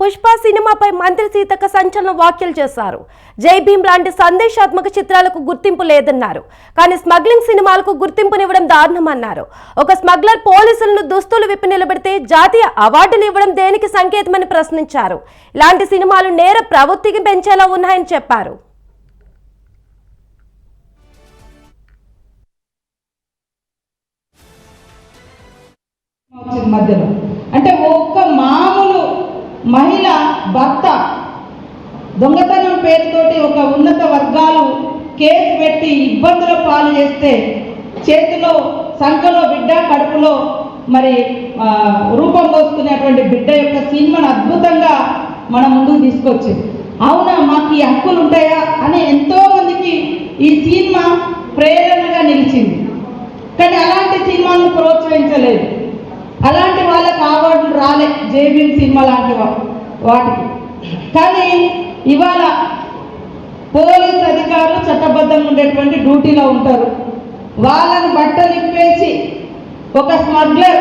పుష్ప సినిమాపై మంత్రి సీతక్క సంచలన వ్యాఖ్యలు చేశారు. జై భీమ్ లాంటి సందేశాత్మక చిత్రాలకు గుర్తింపు లేదన్నారు. కానీ స్మగ్లింగ్ సినిమాలకు గుర్తింపునివ్వడం దారుణమన్నారు. ఒక స్మగ్లర్ పోలీసులను దుస్తులు విప్పి నిలబెడితే జాతీయ అవార్డులు ఇవ్వడం దేనికి సంకేతమని ప్రశ్నించారు. ఇలాంటి సినిమాలు నేర ప్రవృత్తికి పెంచేలా ఉన్నాయని చెప్పారు. మధ్యలో. అంటే ఓ మహిళ భర్త దొంగతనం పేరుతోటి ఒక ఉన్నత వర్గాలు కేసు పెట్టి ఇబ్బందుల పాలు చేస్తే చేతిలో సంఖలో బిడ్డ కడుపులో మరి రూపం పోసుకునేటువంటి బిడ్డ యొక్క సినిమాను అద్భుతంగా మన ముందుకు తీసుకొచ్చింది. అవునా మాకు ఈ హక్కులు ఉంటాయా అని ఎంతో మందికి ఈ సినిమా ప్రేరణగా నిలిచింది. కానీ అలాంటి సినిమాను ప్రోత్సహించలేదు. అలాంటి రాలే జేబీఎం సినిమా లాంటి వాటికి. కానీ ఇవాళ పోలీస్ అధికారులు చట్టబద్ధంగా ఉండేటువంటి డ్యూటీలో ఉంటారు. వాళ్ళని బట్టలు ఇప్పేసి ఒక స్మగ్లర్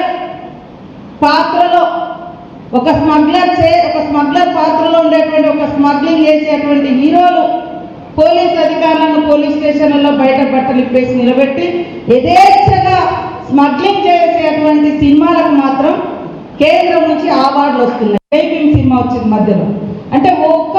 పాత్రలో ఒక స్మగ్లర్ చే ఒక స్మగ్లర్ పాత్రలో ఉండేటువంటి ఒక స్మగ్లింగ్ చేసేటువంటి హీరోలు పోలీస్ అధికారులను పోలీస్ స్టేషన్లలో బయట బట్టలు ఇప్పేసి నిలబెట్టి యథేచ్ఛగా స్మగ్లింగ్ చేసేటువంటి సినిమాలకు మాత్రం కేంద్రం నుంచి అవార్డులు వస్తున్నాయి. జై సినిమా వచ్చింది మధ్యలో. అంటే ఒక్క